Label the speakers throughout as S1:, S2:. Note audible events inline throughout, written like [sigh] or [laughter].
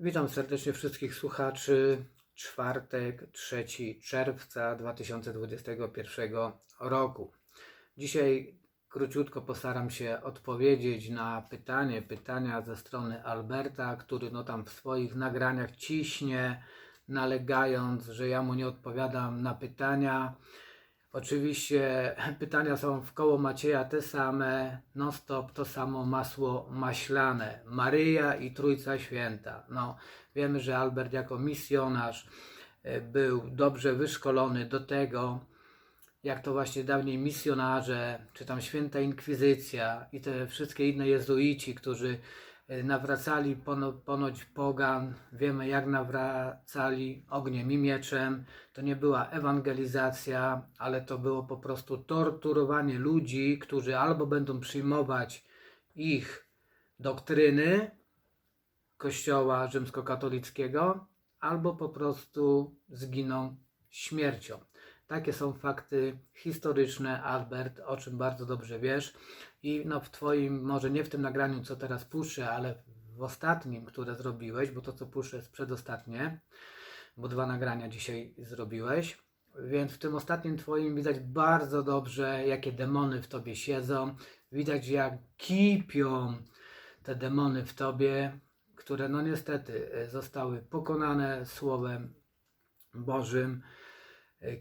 S1: Witam serdecznie wszystkich słuchaczy. Czwartek, 3 czerwca 2021 roku. Dzisiaj króciutko postaram się odpowiedzieć na pytanie, pytania ze strony Alberta, który no tam w swoich nagraniach ciśnie, nalegając, że ja mu nie odpowiadam na pytania. Oczywiście [laughs] pytania są w koło Macieja te same, non stop to samo masło maślane, Maryja i Trójca Święta. No, wiemy, że Albert jako misjonarz e, był dobrze wyszkolony do tego, jak to właśnie dawniej misjonarze, czy tam święta inkwizycja i te wszystkie inne jezuici, którzy nawracali pono, ponoć pogan, wiemy jak nawracali ogniem i mieczem. To nie była ewangelizacja, ale to było po prostu torturowanie ludzi, którzy albo będą przyjmować ich doktryny Kościoła rzymskokatolickiego, albo po prostu zginą śmiercią. Takie są fakty historyczne, Albert, o czym bardzo dobrze wiesz. I no w Twoim, może nie w tym nagraniu, co teraz puszczę, ale w ostatnim, które zrobiłeś, bo to, co puszczę, jest przedostatnie, bo dwa nagrania dzisiaj zrobiłeś. Więc w tym ostatnim Twoim widać bardzo dobrze, jakie demony w Tobie siedzą. Widać, jak kipią te demony w Tobie, które no niestety zostały pokonane Słowem Bożym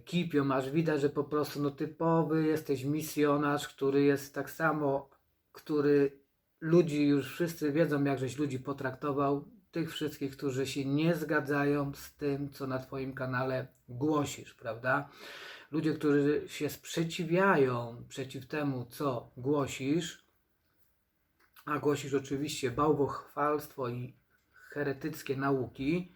S1: kipią, aż widać, że po prostu no typowy jesteś misjonarz, który jest tak samo, który ludzi już wszyscy wiedzą, jak żeś ludzi potraktował, tych wszystkich, którzy się nie zgadzają z tym, co na Twoim kanale głosisz, prawda? Ludzie, którzy się sprzeciwiają przeciw temu, co głosisz, a głosisz oczywiście bałwochwalstwo i heretyckie nauki,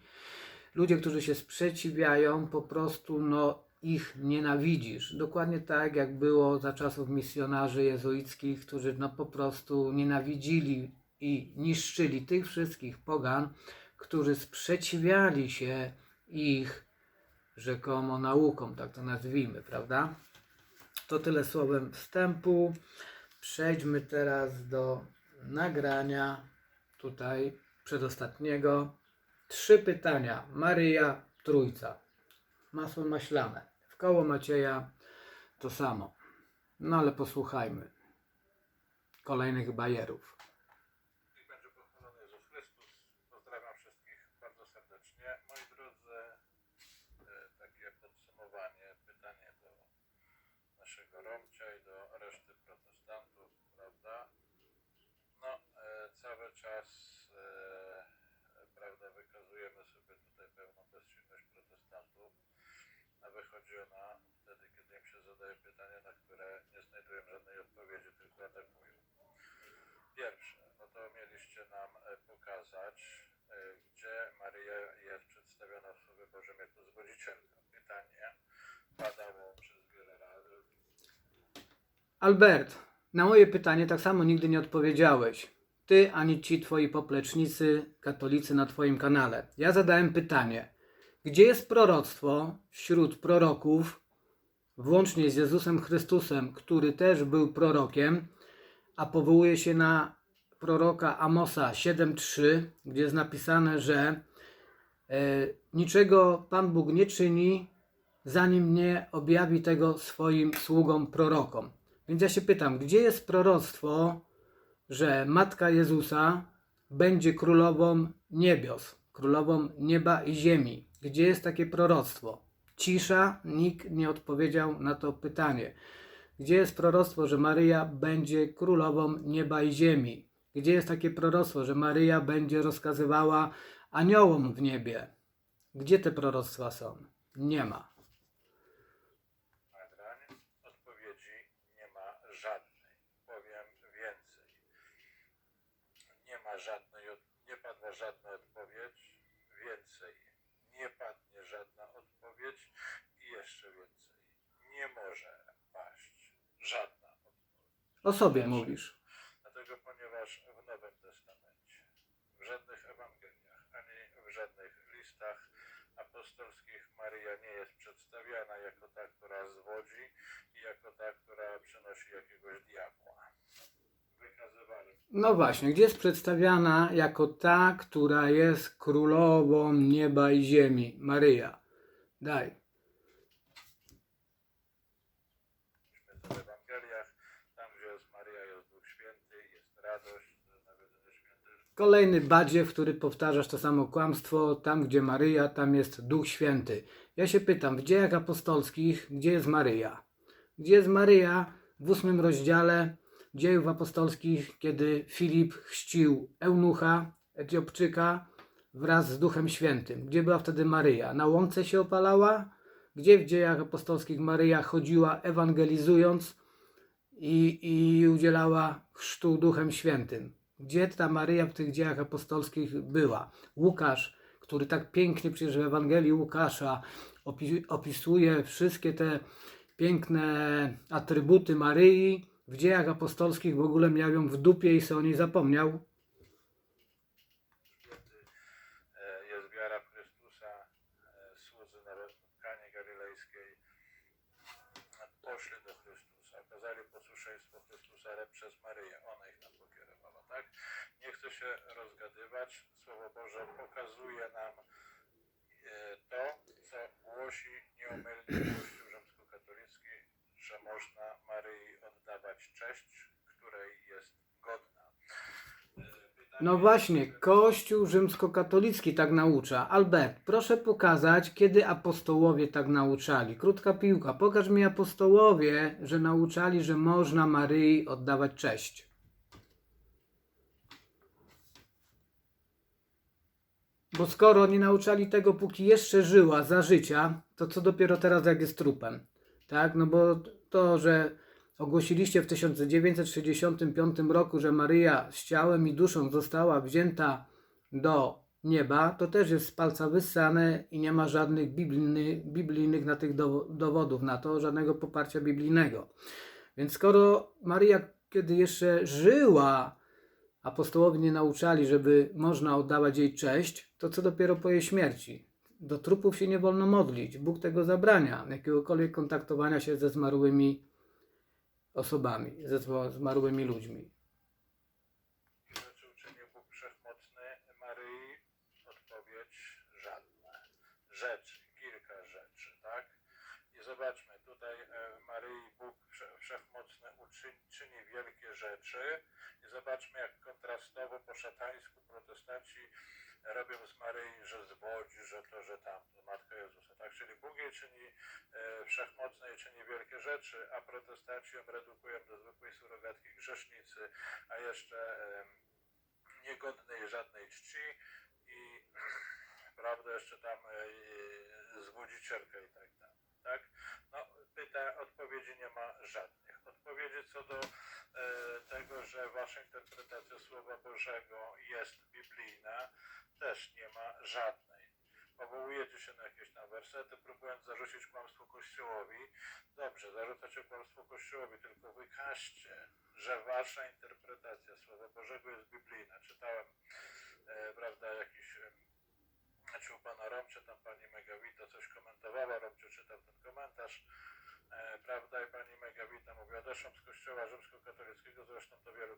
S1: ludzie, którzy się sprzeciwiają, po prostu no, ich nienawidzisz. Dokładnie tak, jak było za czasów misjonarzy jezuickich, którzy no, po prostu nienawidzili i niszczyli tych wszystkich pogan, którzy sprzeciwiali się ich rzekomo naukom, tak to nazwijmy, prawda? To tyle słowem wstępu. Przejdźmy teraz do nagrania tutaj przedostatniego. Trzy pytania. Maryja, Trójca. Masło maślane. W koło Macieja to samo. No ale posłuchajmy kolejnych bajerów.
S2: Niech będzie pochwalony Jezus Chrystus. Pozdrawiam wszystkich bardzo serdecznie. Moi drodzy, e, takie podsumowanie, pytanie do naszego Romcia i do reszty protestantów, prawda? No, e, cały czas, e, prawda, wykazujemy sobie tutaj pewną bezsilność protestantów, a wychodzi ona wtedy, kiedy im się zadaje pytania, na które nie znajdują żadnej odpowiedzi, tylko atakują. Pierwsze, no to mieliście nam e, pokazać, e, gdzie Maryja jest przedstawiona w Słowie Bożym jako zwodzicielka. Pytanie padało przez wiele razy.
S1: Albert, na moje pytanie tak samo nigdy nie odpowiedziałeś. Ty ani ci twoi poplecznicy katolicy na twoim kanale. Ja zadałem pytanie, gdzie jest proroctwo wśród proroków, włącznie z Jezusem Chrystusem, który też był prorokiem, a powołuje się na proroka Amosa 7:3, gdzie jest napisane, że e, niczego Pan Bóg nie czyni, zanim nie objawi tego swoim sługom prorokom. Więc ja się pytam, gdzie jest proroctwo, że Matka Jezusa będzie królową niebios, królową nieba i ziemi? Gdzie jest takie proroctwo? Cisza, nikt nie odpowiedział na to pytanie. Gdzie jest proroctwo, że Maryja będzie królową nieba i ziemi? Gdzie jest takie proroctwo, że Maryja będzie rozkazywała aniołom w niebie? Gdzie te proroctwa są? Nie ma.
S2: nagrań. Odpowiedzi nie ma żadnej. Powiem więcej. Nie ma żadnej, od- nie padła żadna odpowiedź. Więcej. Nie padnie żadna odpowiedź i jeszcze więcej. Nie może paść żadna.
S1: O sobie mówisz.
S2: Dlatego, ponieważ w Nowym Testamencie, w żadnych Ewangeliach, ani w żadnych listach apostolskich Maryja nie jest przedstawiana jako ta, która zwodzi i jako ta, która przynosi jakiegoś diabła.
S1: No właśnie, gdzie jest przedstawiana jako ta, która jest królową nieba i ziemi? Maryja. Daj.
S2: Myśmy to w Ewangeliach, tam gdzie jest Maryja, jest Duch Święty, jest radość, nawiedzenie święty.
S1: Kolejny badziew, który powtarzasz to samo kłamstwo. Tam, gdzie Maryja, tam jest Duch Święty. Ja się pytam, w dziejach apostolskich, gdzie jest Maryja? Gdzie jest Maryja w ósmym rozdziale dziejów apostolskich, kiedy Filip chrzcił Eunucha, Etiopczyka, wraz z Duchem Świętym? Gdzie była wtedy Maryja? Na łące się opalała? Gdzie w dziejach apostolskich Maryja chodziła ewangelizując i, i udzielała chrztu Duchem Świętym? Gdzie ta Maryja w tych dziejach apostolskich była? Łukasz, który tak pięknie przecież w Ewangelii Łukasza opi- opisuje wszystkie te piękne atrybuty Maryi, w dziejach apostolskich w ogóle miał ją w dupie i sobie o niej zapomniał.
S2: Święty e, jest wiara w Chrystusa, e, słudzy nawet w Kanie Galilejskiej e, poszli do Chrystusa, okazali posłuszeństwo Chrystusa, ale przez Maryję, ona ich tam pokierowała, tak? Nie chcę się rozgadywać, Słowo Boże pokazuje nam e, to, co głosi nieomylnie Kościół rzymskokatolicki, że można Maryi oddawać cześć, której jest godna. E,
S1: No właśnie, Kościół rzymskokatolicki tak naucza. Albert, proszę pokazać, kiedy apostołowie tak nauczali. Krótka piłka, pokaż mi apostołowie, że nauczali, że można Maryi oddawać cześć. Bo skoro nie nauczali tego, póki jeszcze żyła za życia, to co dopiero teraz, jak jest trupem? Tak? No bo to, że ogłosiliście w 1965 roku, że Maryja z ciałem i duszą została wzięta do nieba, to też jest z palca wyssane i nie ma żadnych biblijnych, biblijnych na tych dowo- dowodów na to, żadnego poparcia biblijnego. Więc skoro Maryja, kiedy jeszcze żyła, apostołowie nie nauczali, żeby można oddawać jej cześć, to co dopiero po jej śmierci? Do trupów się nie wolno modlić. Bóg tego zabrania, jakiegokolwiek kontaktowania się ze zmarłymi osobami, ze zma- zmarłymi ludźmi.
S2: Rzeczy kilka rzeczy, tak? I zobaczmy, tutaj e, Maryi Bóg Wszechmocny uczyni, czyni wielkie rzeczy i zobaczmy jak kontrastowo po szatańsku protestanci robią z Maryi, że zwodzi, że to, że tamto, Matka Jezusa, tak? Czyli Bóg jej czyni e, wszechmocny i czyni wielkie rzeczy, a protestanci ją redukują do zwykłej surogatki grzesznicy, a jeszcze em, niegodnej żadnej czci i [clears throat] prawda jeszcze tam e, zwodzicielkę i tak dalej, tak? No, pyta, odpowiedzi nie ma żadnych. Odpowiedzi co do e, tego, że wasza interpretacja Słowa Bożego jest biblijna, też nie ma żadnej. Powołujecie się na jakieś tam wersety, próbując zarzucić kłamstwo Kościołowi. Dobrze, zarzucacie kłamstwo Kościołowi, tylko wykażcie, że wasza interpretacja Słowa Bożego jest biblijna. Czytałem, e, prawda, jakiś e, czy u pana Romcze, tam pani Megawita coś komentowała, Romcze czytał ten komentarz, e, prawda, i pani Odeszłam z kościoła rzymskokatolickiego, zresztą to wielu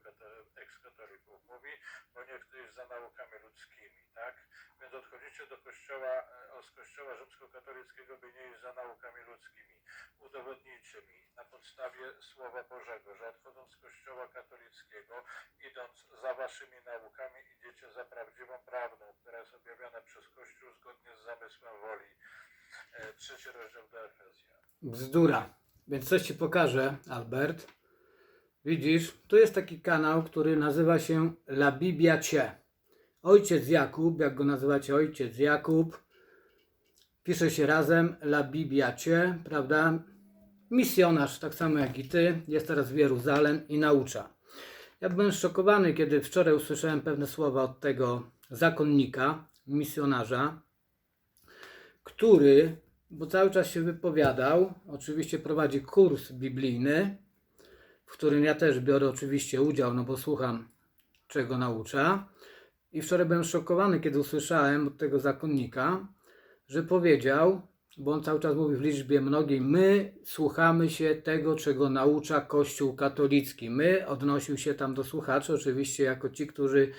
S2: ekskatolików mówi, bo nie chcę iść za naukami ludzkimi, tak? Więc odchodzicie do kościoła, e, z kościoła rzymskokatolickiego, by nie iść za naukami ludzkimi. Udowodnijcie mi na podstawie Słowa Bożego, że odchodząc z kościoła katolickiego, idąc za waszymi naukami, idziecie za prawdziwą prawdą, która jest objawiona przez Kościół zgodnie z zamysłem woli. E, Trzeci rozdział do Efezjan.
S1: Bzdura. Więc coś Ci pokażę, Albert. Widzisz, tu jest taki kanał, który nazywa się La Biblia Cie. Ojciec Jakub, jak go nazywacie ojciec Jakub, pisze się razem La Biblia Cie, prawda? Misjonarz, tak samo jak i Ty, jest teraz w Jeruzalem i naucza. Ja byłem szokowany, kiedy wczoraj usłyszałem pewne słowa od tego zakonnika, misjonarza, który, bo cały czas się wypowiadał, oczywiście prowadzi kurs biblijny, w którym ja też biorę oczywiście udział, no bo słucham, czego naucza. I wczoraj byłem szokowany, kiedy usłyszałem od tego zakonnika, że powiedział, bo on cały czas mówi w liczbie mnogiej, my słuchamy się tego, czego naucza Kościół katolicki. My odnosił się tam do słuchaczy, oczywiście jako ci, którzy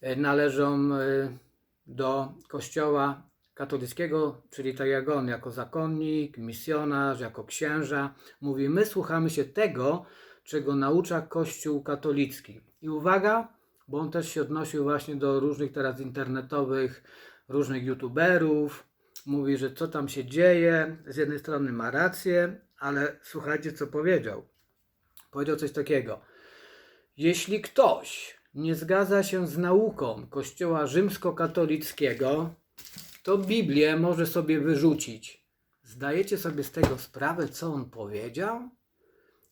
S1: e, należą e, do Kościoła katolickiego, czyli tak jak on, jako zakonnik, misjonarz, jako księża. Mówi, my słuchamy się tego, czego naucza Kościół katolicki. I uwaga, bo on też się odnosił właśnie do różnych teraz internetowych, różnych youtuberów. Mówi, że co tam się dzieje. Z jednej strony ma rację, ale słuchajcie, co powiedział. Powiedział coś takiego. Jeśli ktoś nie zgadza się z nauką Kościoła rzymskokatolickiego, to Biblię może sobie wyrzucić. Zdajecie sobie z tego sprawę, co on powiedział?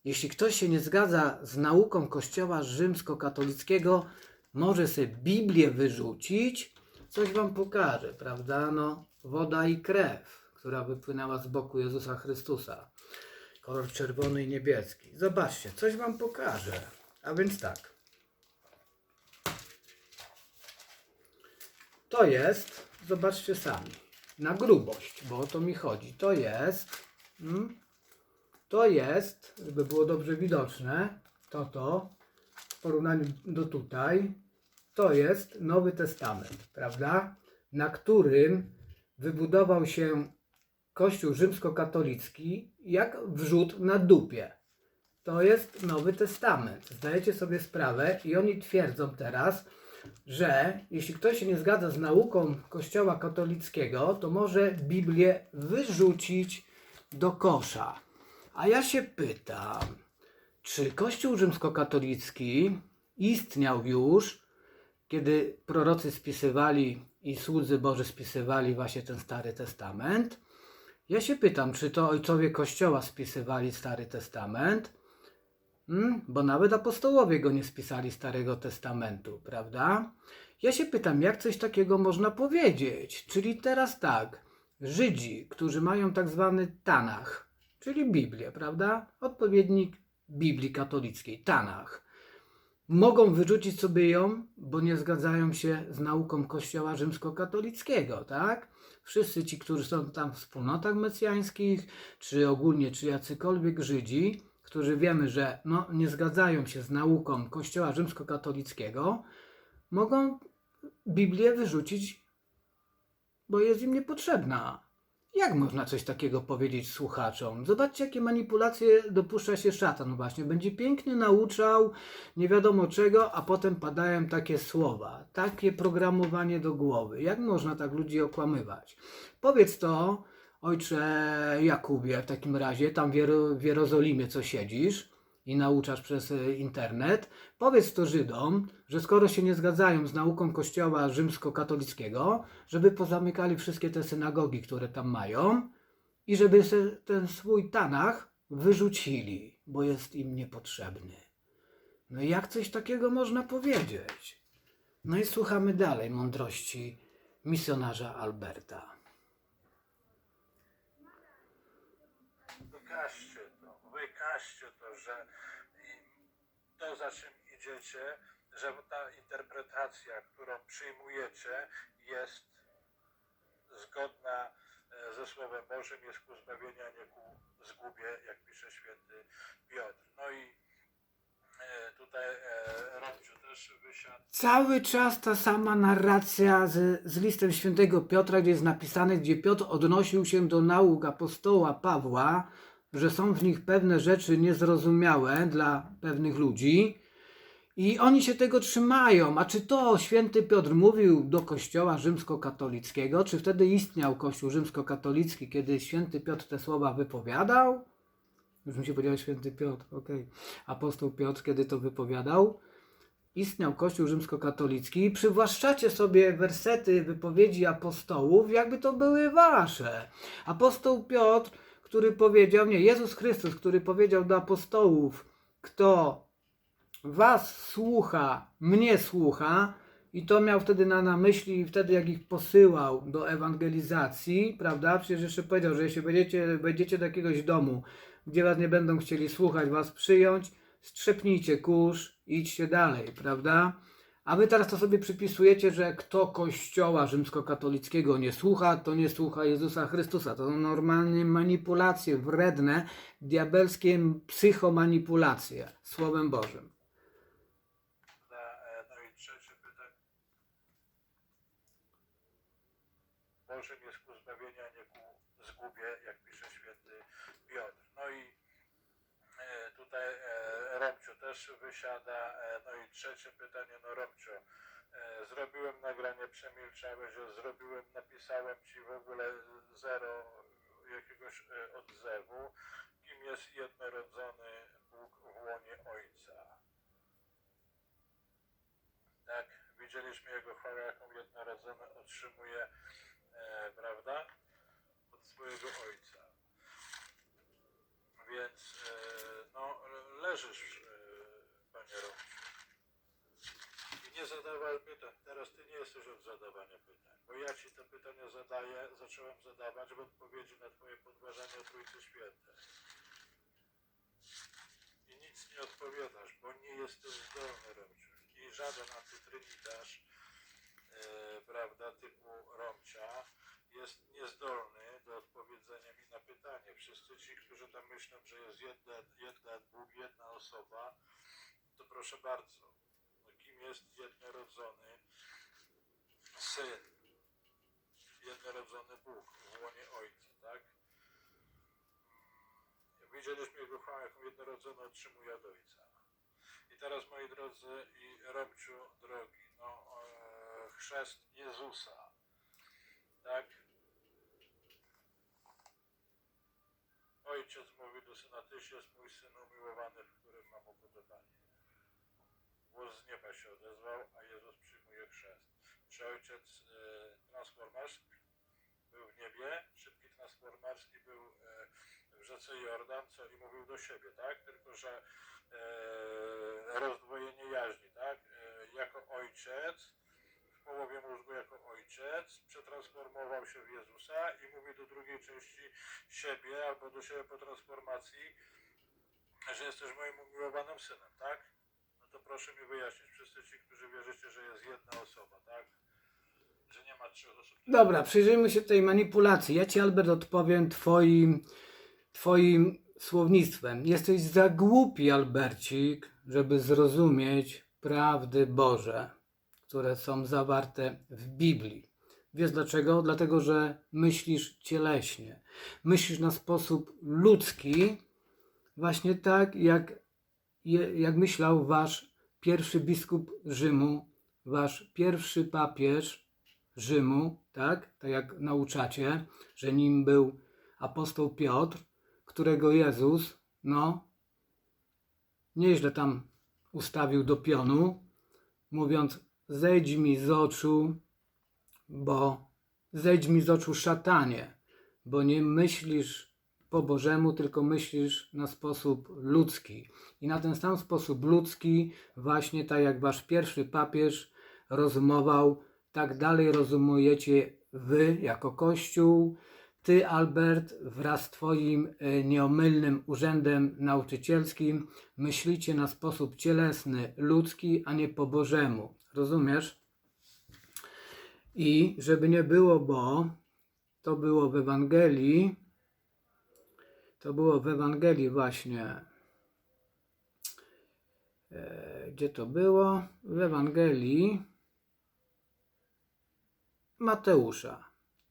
S1: Jeśli ktoś się nie zgadza z nauką Kościoła rzymskokatolickiego, może sobie Biblię wyrzucić. Coś wam pokażę, prawda? No, woda i krew, która wypłynęła z boku Jezusa Chrystusa. Kolor czerwony i niebieski. Zobaczcie, coś wam pokażę. A więc tak. To jest, zobaczcie sami, na grubość, bo o to mi chodzi. To jest, mm, to jest, żeby było dobrze widoczne, to to, w porównaniu do tutaj, to jest Nowy Testament, prawda? Na którym wybudował się Kościół rzymskokatolicki jak wrzód na dupie. To jest Nowy Testament. Zdajecie sobie sprawę i oni twierdzą teraz, że jeśli ktoś się nie zgadza z nauką Kościoła katolickiego, to może Biblię wyrzucić do kosza. A ja się pytam, czy Kościół rzymskokatolicki istniał już, kiedy prorocy spisywali i słudzy Boży spisywali właśnie ten Stary Testament? Ja się pytam, czy to ojcowie Kościoła spisywali Stary Testament? Hmm? Bo nawet apostołowie go nie spisali Starego Testamentu, prawda? Ja się pytam, jak coś takiego można powiedzieć? Czyli teraz tak, Żydzi, którzy mają tak zwany Tanach, czyli Biblię, prawda? Odpowiednik Biblii katolickiej, Tanach. Mogą wyrzucić sobie ją, bo nie zgadzają się z nauką Kościoła rzymskokatolickiego, tak? Wszyscy ci, którzy są tam w wspólnotach mesjańskich, czy ogólnie, czy jacykolwiek Żydzi, którzy wiemy, że no, nie zgadzają się z nauką Kościoła rzymskokatolickiego, mogą Biblię wyrzucić, bo jest im niepotrzebna. Jak można coś takiego powiedzieć słuchaczom? Zobaczcie, jakie manipulacje dopuszcza się szatan. Właśnie będzie pięknie nauczał, nie wiadomo czego, a potem padają takie słowa, takie programowanie do głowy. Jak można tak ludzi okłamywać? Powiedz to, ojcze Jakubie, w takim razie, tam w, Jero, w Jerozolimie, co siedzisz i nauczasz przez e, internet, powiedz to Żydom, że skoro się nie zgadzają z nauką Kościoła rzymskokatolickiego, żeby pozamykali wszystkie te synagogi, które tam mają i żeby ten swój Tanach wyrzucili, bo jest im niepotrzebny. No i jak coś takiego można powiedzieć? No i słuchamy dalej mądrości misjonarza Alberta.
S2: Wykażcie to, wykażcie to, że to za czym idziecie, że ta interpretacja, którą przyjmujecie jest zgodna e, ze Słowem Bożym, jest ku zbawieniu, a nie ku zgubie, jak pisze święty Piotr. No i e, tutaj e, Robciu też wysiadł
S1: Cały czas ta sama narracja z, z listem świętego Piotra, gdzie jest napisane, gdzie Piotr odnosił się do nauk apostoła Pawła, że są w nich pewne rzeczy niezrozumiałe dla pewnych ludzi i oni się tego trzymają. A czy to święty Piotr mówił do kościoła rzymskokatolickiego? Czy wtedy istniał kościół rzymskokatolicki, kiedy święty Piotr te słowa wypowiadał? Już mi się powiedział święty Piotr, okej. Apostoł Piotr, kiedy to wypowiadał? istniał Kościół rzymskokatolicki i przywłaszczacie sobie wersety wypowiedzi apostołów, jakby to były wasze. Apostoł Piotr, który powiedział, nie, Jezus Chrystus, który powiedział do apostołów, kto was słucha, mnie słucha, i to miał wtedy na, na myśli, wtedy jak ich posyłał do ewangelizacji, prawda? Przecież jeszcze powiedział, że jeśli będziecie, będziecie do jakiegoś domu, gdzie was nie będą chcieli słuchać, was przyjąć, strzepnijcie kurz, idźcie dalej, prawda? A wy teraz to sobie przypisujecie, że kto kościoła rzymskokatolickiego nie słucha, to nie słucha Jezusa Chrystusa. To są normalnie manipulacje wredne, diabelskie psychomanipulacje Słowem Bożym.
S2: Na, e, no i trzecie pytanie. Bożym jest ku zbawieniu, a nie ku zgubie, jak pisze święty Piotr. No i e, tutaj e, Romciu też wysiada. E, no i trzecie pytanie, no Romciu, e, zrobiłem nagranie, przemilczałeś, zrobiłem, napisałem ci w ogóle zero jakiegoś e, odzewu. Kim jest jednorodzony Bóg w łonie Ojca? Tak, widzieliśmy Jego chwałę, jaką jednorodzony otrzymuje, e, prawda, od swojego Ojca. Więc, e, no, leżysz, e, Panie Romciu. I nie zadawaj pytań. Teraz Ty nie jesteś od zadawania pytań. Bo ja Ci te pytania zadaję, zacząłem zadawać w odpowiedzi na Twoje podważanie Trójcy Świętej. I nic nie odpowiadasz, bo nie jesteś zdolny, Romciu. I żaden antytrynitarz, e, prawda, typu Romcia jest niezdolny do odpowiedzenia mi na pytanie. Wszyscy ci, którzy tam myślą, że jest jedna, jedna Bóg, jedna osoba, to proszę bardzo. Kim jest jednorodzony Syn? Jednorodzony Bóg w łonie Ojca, tak? Widzieliśmy Jego chwałę, jaką jednorodzony otrzymuje od Ojca. I teraz, moi drodzy, i Romciu drogi, no, e, chrzest Jezusa, tak? Ojciec mówi do Syna, Tyś jest mój Syn umiłowany, w którym mam upodobanie. Głos z nieba się odezwał, a Jezus przyjmuje chrzest. Czy Ojciec e, był w niebie, szybki transformarski był e, w rzece Jordan, co i mówił do siebie, tak? Tylko, że e, rozdwojenie jaźni, tak? E, jako ojciec, w połowie mózgu jako ojciec, przetransformował się w Jezusa i mówi do drugiej części siebie, albo do siebie po transformacji, że jesteś moim umiłowanym synem, tak? To proszę mi wyjaśnić, wszyscy ci, którzy wierzycie, że jest jedna osoba, tak? Że nie ma trzech osób.
S1: Dobra, przyjrzyjmy się tej manipulacji. Ja ci, Albert, odpowiem twoim, twoim słownictwem. Jesteś za głupi, Albercik, żeby zrozumieć prawdy Boże, które są zawarte w Biblii. Wiesz dlaczego? Dlatego, że myślisz cieleśnie. Myślisz na sposób ludzki, właśnie tak, jak, jak myślał wasz pierwszy biskup Rzymu, wasz pierwszy papież Rzymu, tak? Tak jak nauczacie, że nim był apostoł Piotr, którego Jezus, no, nieźle tam ustawił do pionu, mówiąc: Zejdź mi z oczu, bo zejdź mi z oczu szatanie, bo nie myślisz po Bożemu, tylko myślisz na sposób ludzki. I na ten sam sposób ludzki, właśnie tak jak wasz pierwszy papież rozumował, tak dalej rozumujecie wy jako Kościół, ty, Albert, wraz z Twoim e, nieomylnym urzędem nauczycielskim, myślicie na sposób cielesny, ludzki, a nie po Bożemu. Rozumiesz? I żeby nie było, bo to było w Ewangelii, to było w Ewangelii właśnie. E, gdzie to było? W Ewangelii Mateusza.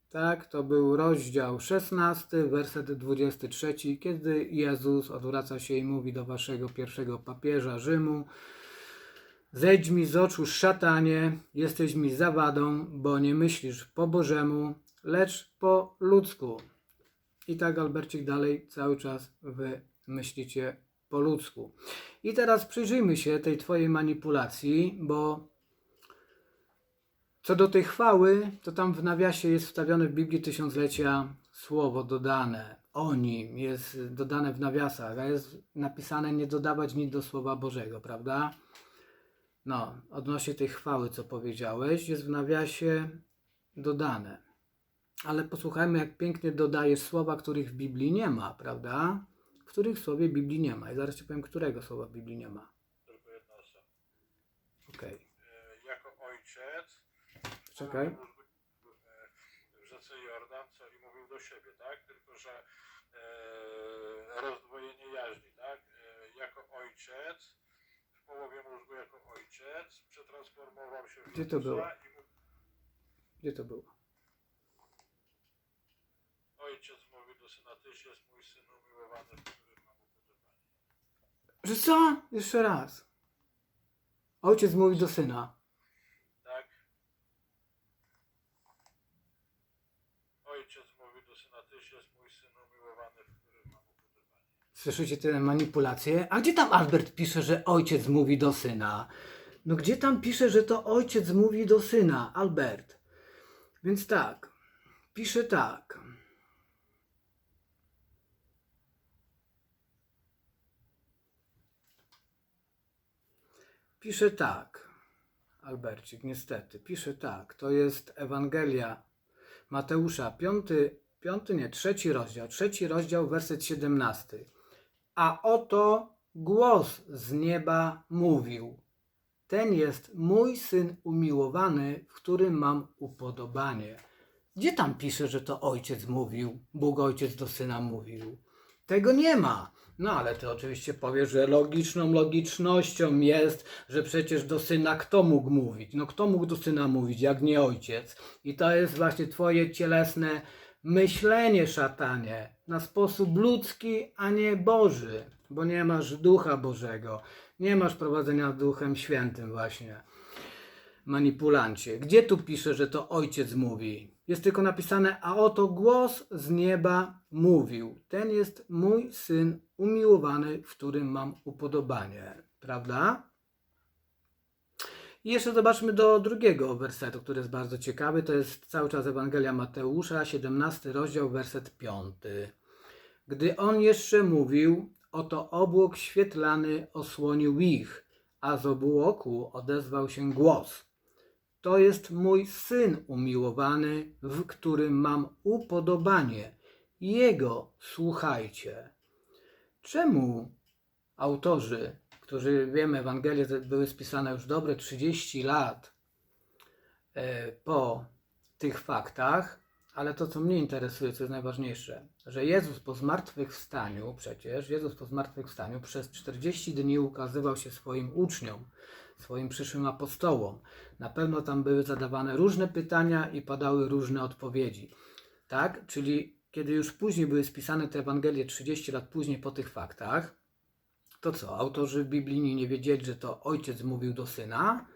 S1: Tak, to był rozdział 16, werset 23, kiedy Jezus odwraca się i mówi do waszego pierwszego papieża Rzymu: Zejdź mi z oczu, szatanie, jesteś mi zawadą, bo nie myślisz po Bożemu, lecz po ludzku. I tak, Albercik, dalej cały czas wy myślicie po ludzku. I teraz przyjrzyjmy się tej twojej manipulacji, bo co do tej chwały, to tam w nawiasie jest wstawione w Biblii Tysiąclecia słowo dodane. O nim jest dodane w nawiasach, a jest napisane nie dodawać nic do Słowa Bożego, prawda? No, odnośnie tej chwały, co powiedziałeś, jest w nawiasie dodane. Ale posłuchajmy, jak pięknie dodajesz słowa, których w Biblii nie ma, prawda? W których w słowie Biblii nie ma. I zaraz ci powiem, którego słowa w Biblii nie ma.
S2: Tylko jedna osoba.
S1: Okej.
S2: E, Ja
S1: Czekaj.
S2: w rzece Jordan, co i mówił do siebie, tak? Tylko, że e, rozdwojenie jaźni, tak? E, jako ojciec, w połowie mózgu jako ojciec, przetransformował się w
S1: Gdzie to było? Gdzie to było?
S2: Ojciec mówi do syna, tyś jest mój syn umiłowany, w którym mam upodobanie.
S1: Że co? Jeszcze raz. Ojciec mówi do syna.
S2: Tak? Ojciec mówi do syna, tyś jest mój syn umiłowany, w którym mam upodobanie.
S1: Słyszycie te manipulacje? A gdzie tam Albert pisze, że ojciec mówi do syna? No gdzie tam pisze, że to ojciec mówi do syna, Albert? Więc tak, pisze tak. Pisze tak, Albercik, niestety, pisze tak. To jest Ewangelia Mateusza, piąty, piąty, nie, trzeci rozdział, trzeci rozdział, werset 17. A oto głos z nieba mówił: Ten jest mój syn umiłowany, w którym mam upodobanie. Gdzie tam pisze, że to ojciec mówił, Bóg ojciec do syna mówił? Tego nie ma. No ale ty oczywiście powiesz, że logiczną logicznością jest, że przecież do syna kto mógł mówić? No kto mógł do syna mówić, jak nie ojciec? I to jest właśnie twoje cielesne myślenie, szatanie, na sposób ludzki, a nie Boży, bo nie masz ducha Bożego, nie masz prowadzenia duchem świętym właśnie. Manipulancie. Gdzie tu pisze, że to ojciec mówi? Jest tylko napisane, a oto głos z nieba mówił. Ten jest mój syn umiłowany, w którym mam upodobanie. Prawda? I jeszcze zobaczmy do drugiego wersetu, który jest bardzo ciekawy. To jest cały czas Ewangelia Mateusza, 17 rozdział, werset 5. Gdy on jeszcze mówił, oto obłok świetlany osłonił ich, a z obłoku odezwał się głos. To jest mój syn umiłowany, w którym mam upodobanie. Jego słuchajcie. Czemu autorzy, którzy wiemy, Ewangelie były spisane już dobre 30 lat e, po tych faktach, ale to, co mnie interesuje, co jest najważniejsze, że Jezus po zmartwychwstaniu, przecież Jezus po zmartwychwstaniu przez 40 dni ukazywał się swoim uczniom, swoim przyszłym apostołom. Na pewno tam były zadawane różne pytania i padały różne odpowiedzi. Tak? Czyli kiedy już później były spisane te Ewangelie 30 lat później po tych faktach, to co? Autorzy biblijni nie wiedzieli, że to ojciec mówił do syna.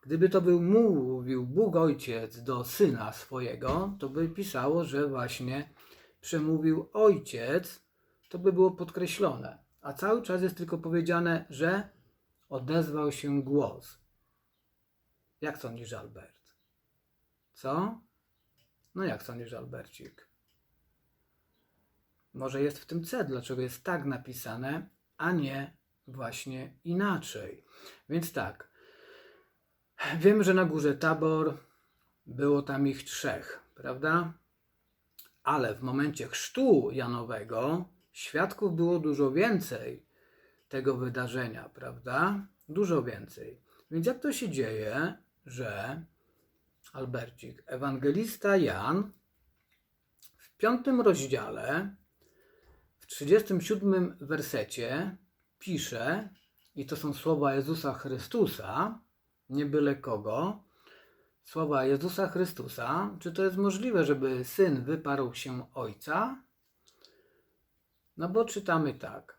S1: Gdyby to był mówił Bóg Ojciec do syna swojego, to by pisało, że właśnie przemówił ojciec, to by było podkreślone. A cały czas jest tylko powiedziane, że odezwał się głos. Jak sądzisz, Albert? Co? No jak sądzisz, Albercik? Może jest w tym C, dlaczego jest tak napisane, a nie właśnie inaczej. Więc tak. Wiem, że na górze Tabor było tam ich trzech, prawda? Ale w momencie chrztu Janowego świadków było dużo więcej tego wydarzenia, prawda? Dużo więcej. Więc jak to się dzieje, że Albercik, ewangelista Jan w piątym rozdziale, w 37 wersecie pisze, i to są słowa Jezusa Chrystusa, nie byle kogo, słowa Jezusa Chrystusa, czy to jest możliwe, żeby syn wyparł się ojca? No bo czytamy tak.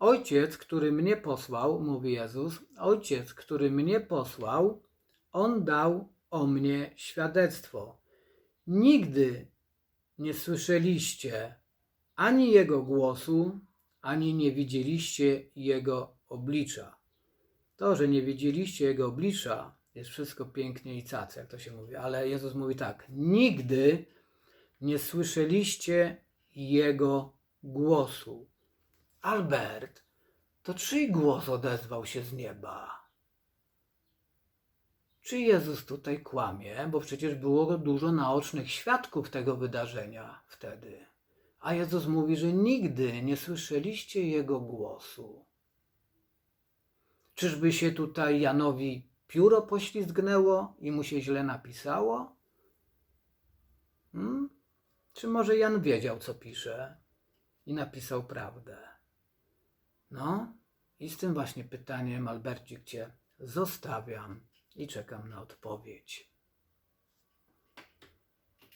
S1: Ojciec, który mnie posłał, mówi Jezus, ojciec, który mnie posłał, on dał o mnie świadectwo. Nigdy nie słyszeliście ani jego głosu, ani nie widzieliście jego oblicza. To, że nie widzieliście jego oblicza, jest wszystko pięknie i cacy, jak to się mówi, ale Jezus mówi tak: Nigdy nie słyszeliście jego głosu. Albert, to czyj głos odezwał się z nieba? Czy Jezus tutaj kłamie? Bo przecież było dużo naocznych świadków tego wydarzenia wtedy. A Jezus mówi, że nigdy nie słyszeliście Jego głosu. Czyżby się tutaj Janowi pióro poślizgnęło i mu się źle napisało? Hmm? Czy może Jan wiedział, co pisze i napisał prawdę? No, i z tym właśnie pytaniem, Albercik, cię zostawiam i czekam na odpowiedź.